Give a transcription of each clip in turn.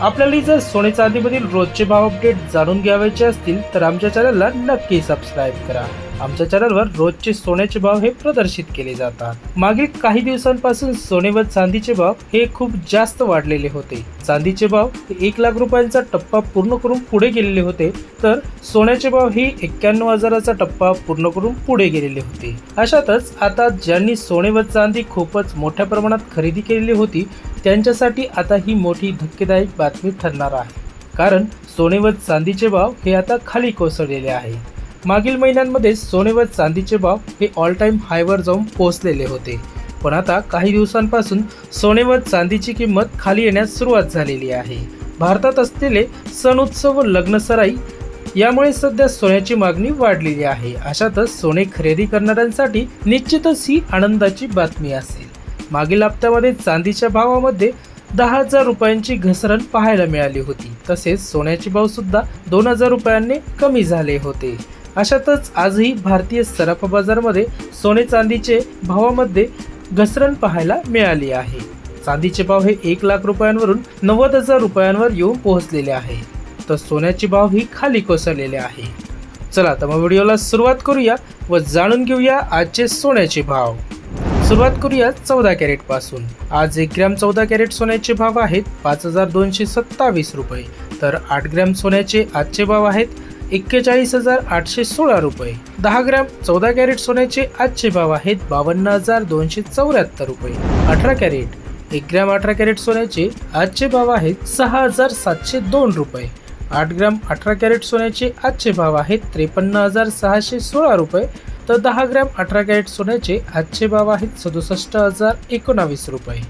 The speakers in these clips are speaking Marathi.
आपल्याला जर सोने चांदीमधील रोजचे भाव अपडेट जाणून घ्यावायचे असतील तर आमच्या चॅनलला नक्की सबस्क्राईब करा. आमच्या चॅनलवर रोजचे सोन्याचे भाव हे प्रदर्शित केले जातात. मागील काही दिवसांपासून सोने व चांदीचे भाव हे खूप जास्त वाढलेले होते. चांदीचे भाव एक लाख रुपयांचा टप्पा पूर्ण करून पुढे गेलेले होते तर सोन्याचे भाव हे एक्क्याण्णव हजाराचा टप्पा पूर्ण करून पुढे गेलेले होते. अशातच आता ज्यांनी सोने व चांदी खूपच मोठ्या प्रमाणात खरेदी केलेली होती त्यांच्यासाठी आता ही मोठी धक्केदायक बातमी ठरणार आहे. कारण सोने व चांदीचे भाव हे आता खाली कोसळलेले आहे. मागील महिन्यांमध्ये सोने व चांदीचे भाव हे ऑल टाईम हायवर जाऊन पोहोचलेले होते. पण आता काही दिवसांपासून सोने व चांदीची किंमत खाली येण्यास सुरुवात झालेली आहे. भारतात असलेले सण उत्सव व लग्नसराई यामुळे सध्या सोन्याची मागणी वाढलेली आहे. अशातच सोने खरेदी करणाऱ्यांसाठी निश्चितच ही आनंदाची बातमी असेल. मागील हप्त्यामध्ये चांदीच्या भावामध्ये दहा हजार रुपयांची घसरण पाहायला मिळाली होती. तसेच सोन्याचे भाव सुद्धा दोन हजार रुपयांनी कमी झाले होते. अशातच आजही भारतीय सराफा बाजारमध्ये सोने चांदीचे भावामध्ये घसरण पाहायला मिळाली आहे. चांदीचे भाव हे एक लाख रुपयांवरून नव्वद हजार रुपयांवर येऊन पोहोचलेले आहे. तर सोन्याचे भाव ही खाली कोसळलेले आहे. चला तर मग व्हिडिओला सुरुवात करूया व जाणून घेऊया आजचे सोन्याचे भाव. सुरुवात करूया चौदा कॅरेटपासून. आज एक ग्रॅम चौदा कॅरेट सोन्याचे भाव आहेत पाच हजार दोनशे सत्तावीस रुपये. तर आठ ग्रॅम सोन्याचे आजचे भाव आहेत एक्केचाळीस हजार आठशे सोळा रुपये. दहा ग्रॅम चौदा कॅरेट सोन्याचे आजचे भाव आहेत बावन्न हजार दोनशे चौऱ्याहत्तर रुपये. अठरा कॅरेट एक ग्रॅम अठरा कॅरेट सोन्याचे आजचे भाव आहेत सहा हजार सातशे दोन रुपये. आठ ग्रॅम अठरा कॅरेट सोन्याचे आजचे भाव आहेत त्रेपन्न हजार सहाशे सोळा रुपये. तर दहा ग्रॅम अठरा कॅरेट सोन्याचे आजचे भाव आहेत सदुसष्ट हजार एकोणावीस रुपये.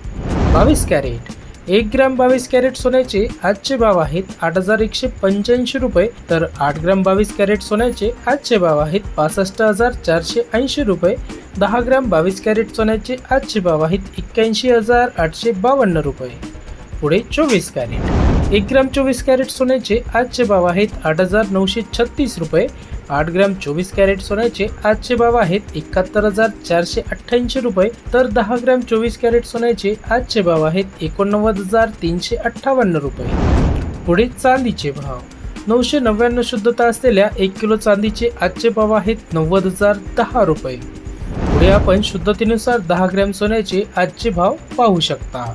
बावीस कॅरेट एक ग्रॅम बावीस कॅरेट सोन्याचे आजचे भाव आहेत आठ हजार एकशे पंच्याऐंशी रुपये. तर आठ ग्रॅम बावीस कॅरेट सोन्याचे आजचे भाव आहेत पासष्ट हजार चारशे ऐंशी रुपये. दहा ग्रॅम बावीस कॅरेट सोन्याचे आजचे भाव आहेत एक्क्याऐंशी हजार आठशे बावन्न रुपये. पुढे चोवीस कॅरेट एक ग्रॅम चोवीस कॅरेट सोन्याचे आजचे भाव आहेत आठ हजार नऊशे छत्तीस रुपये. आठ ग्रॅम चोवीस कॅरेट सोन्याचे आजचे भाव आहेत एकाहत्तर हजार चारशे अठ्ठ्याऐंशी रुपये. तर दहा ग्रॅम चोवीस कॅरेट सोन्याचे आजचे भाव आहेत एकोणनव्वद हजार तीनशे अठ्ठावन्न रुपये. पुढे चांदीचे भाव. नऊशे नव्याण्णव शुद्धता असलेल्या एक किलो चांदीचे आजचे भाव आहेत नव्वद हजार दहा रुपये. पुढे आपण शुद्धतेनुसार दहा ग्रॅम सोन्याचे आजचे भाव पाहू शकता.